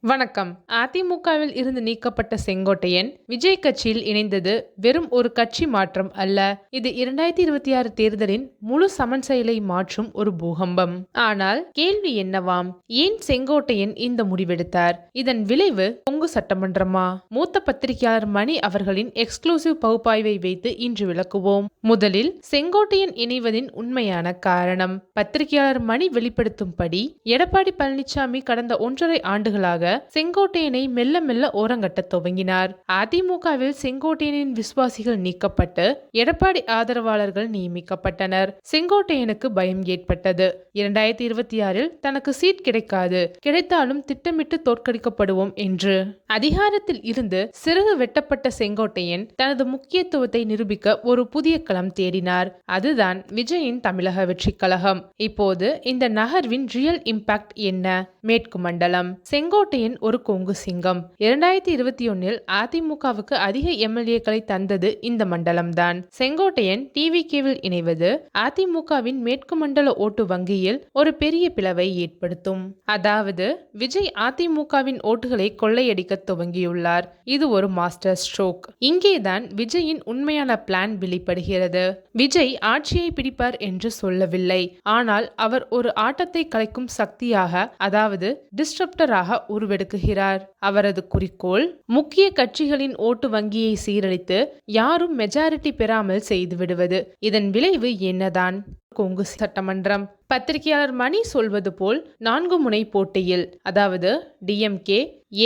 வணக்கம். அதிமுகவில் இருந்து நீக்கப்பட்ட செங்கோட்டையன் விஜய் கட்சியில் இணைந்தது வெறும் ஒரு கட்சி மாற்றம் அல்ல. இது இரண்டாயிரத்தி இருபத்தி ஆறு தேர்தலின் முழு சமன் செயலை மாற்றும் ஒரு பூகம்பம். ஆனால் கேள்வி என்னவாம்? ஏன் செங்கோட்டையன் இந்த முடிவெடுத்தார்? இதன் விளைவு பொங்கு சட்டமன்றமா? மூத்த பத்திரிகையாளர் மணி அவர்களின் எக்ஸ்க்ளூசிவ் பகுப்பாய்வை வைத்து இன்று விளக்குவோம். முதலில் செங்கோட்டையன் இணைவதின் உண்மையான காரணம். பத்திரிகையாளர் மணி வெளிப்படுத்தும்படி எடப்பாடி பழனிசாமி கடந்த ஒன்றரை ஆண்டுகளாக செங்கோட்டையனை மெல்ல மெல்ல ஓரங்கட்ட துவங்கினார். அதிமுகவில் செங்கோட்டையனின் விசுவாசிகள் நீக்கப்பட்டு எடப்பாடி ஆதரவாளர்கள் நியமிக்கப்பட்டனர். செங்கோட்டையனுக்கு பயம் ஏற்பட்டது. இரண்டாயிரத்தி இருபத்தி ஆறில் தனக்கு சீட் கிடைக்காது. கிடைத்தாலும் திட்டமிட்டு தோற்கடிக்கப்படுவோம் என்று. அதிகாரத்தில் இருந்து சிறகு வெட்டப்பட்ட செங்கோட்டையன் தனது முக்கியத்துவத்தை நிரூபிக்க ஒரு புதிய களம் தேடினார். அதுதான் விஜயின் தமிழக வெற்றி கழகம். இப்போது இந்த நகர்வின் ரியல் இம்பாக்ட் என்ன? மேற்கு மண்டலம். செங்கோட்டை செங்கோட்டையன் ஒரு கொங்கு சிங்கம். இரண்டாயிரத்தி இருபத்தி ஒன்னில் அதிமுகவுக்கு அதிக எம்எல்ஏக்களை தந்தது இந்த மண்டலம்தான். செங்கோட்டையன் டிவி கேவில் இணைவது அதிமுகவின் மேற்கு மண்டல ஓட்டு வங்கியில் ஒரு பெரிய பிளவை ஏற்படுத்தும். அதாவது விஜய் அதிமுகவின் ஓட்டுகளை கொள்ளையடிக்க துவங்கியுள்ளார். இது ஒரு மாஸ்டர் ஸ்ட்ரோக். இங்கேதான் விஜயின் உண்மையான பிளான் வெளிப்படுகிறது. விஜய் ஆட்சியை பிடிப்பார் என்று சொல்லவில்லை. ஆனால் அவர் ஒரு ஆட்டத்தை கலைக்கும் சக்தியாக அதாவது டிஸ்டர்ப்டராக உருவெடுக்குகிறார் அவரது குறிக்கோள் முக்கிய கட்சிகளின் ஓட்டு வங்கியை சீரழித்து யாரும் மெஜாரிட்டி பெறாமல் செய்துவிடுவது இதன் விளைவு என்னதான்? கொங்கு சட்டமன்றம். பத்திரிகையாளர் மணி சொல்வது போல் நான்கு முனை போட்டியில் அதாவது டிஎம்கே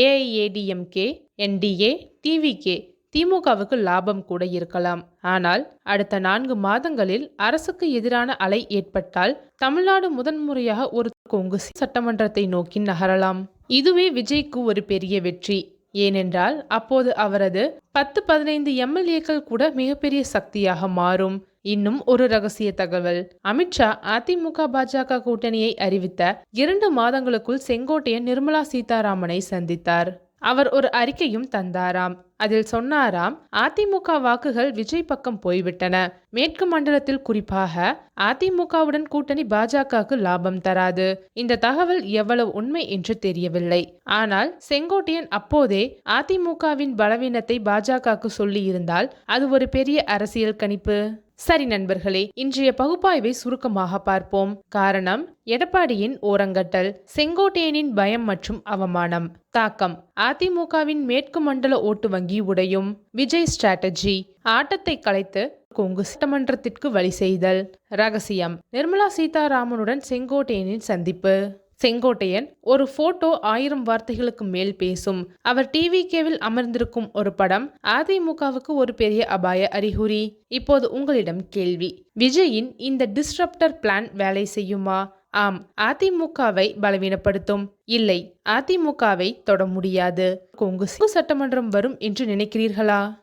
ஏஐஏடிஎம்கே என்டிஏ டிவிகே திமுகவுக்கு லாபம் கூட இருக்கலாம். ஆனால் அடுத்த நான்கு மாதங்களில் அரசுக்கு எதிரான அலை ஏற்பட்டால் தமிழ்நாடு முதன்முறையாக ஒரு கொங்கு சட்டமன்றத்தை நோக்கி நகரலாம். இதுவே விஜய்க்கு ஒரு பெரிய வெற்றி. ஏனென்றால் அப்போது அவரது பத்து பதினைந்து எம்எல்ஏக்கள் கூட மிகப்பெரிய சக்தியாக மாறும். இன்னும் ஒரு ரகசிய தகவல். அமித்ஷா அதிமுக பாஜக கூட்டணியை அறிவித்த இரண்டு மாதங்களுக்குள் செங்கோட்டையன் நிர்மலா சீதாராமனை சந்தித்தார். அவர் ஒரு அறிக்கையும் தந்தாராம். அதில் சொன்னாராம் அதிமுக வாக்குகள் விஜய் பக்கம் போய்விட்டன. மேற்கு மண்டலத்தில் குறிப்பாக அதிமுகவுடன் கூட்டணி பாஜகவுக்கு லாபம் தராது. இந்த தகவல் எவ்வளவு உண்மை என்று தெரியவில்லை. ஆனால் செங்கோட்டையன் அப்போதே அதிமுகவின் பலவீனத்தை பாஜகவுக்கு சொல்லியிருந்தால் அது ஒரு பெரிய அரசியல் கணிப்பு. சரி நண்பர்களே இன்றைய பகுப்பாய்வை சுருக்கமாக பார்ப்போம். காரணம் எடப்பாடியின் ஓரங்கட்டல் செங்கோட்டையனின் பயம் மற்றும் அவமானம். தாக்கம் அதிமுகவின் மேற்கு மண்டல ஓட்டு வங்கி உடையும். விஜய் ஸ்ட்ராட்டஜி ஆட்டத்தை கலைத்து கொங்கு சட்டமன்றத்திற்கு வழி செய்தல். ரகசியம் நிர்மலா சீதாராமனுடன் செங்கோட்டையனின் சந்திப்பு. செங்கோட்டையன் ஒரு போட்டோ ஆயிரம் வார்த்தைகளுக்கு மேல் பேசும். அவர் டிவி கேவில் அமர்ந்திருக்கும் ஒரு படம் அதிமுகவுக்கு ஒரு பெரிய அபாய அறிகுறி. இப்போது உங்களிடம் கேள்வி. விஜயின் இந்த டிஸ்ரப்டர் பிளான் வேலை செய்யுமா? ஆம் அதிமுகவை பலவீனப்படுத்தும். இல்லை அதிமுகவை தொட முடியாது. கொங்கு சட்டமன்றம் வரும் என்று நினைக்கிறீர்களா?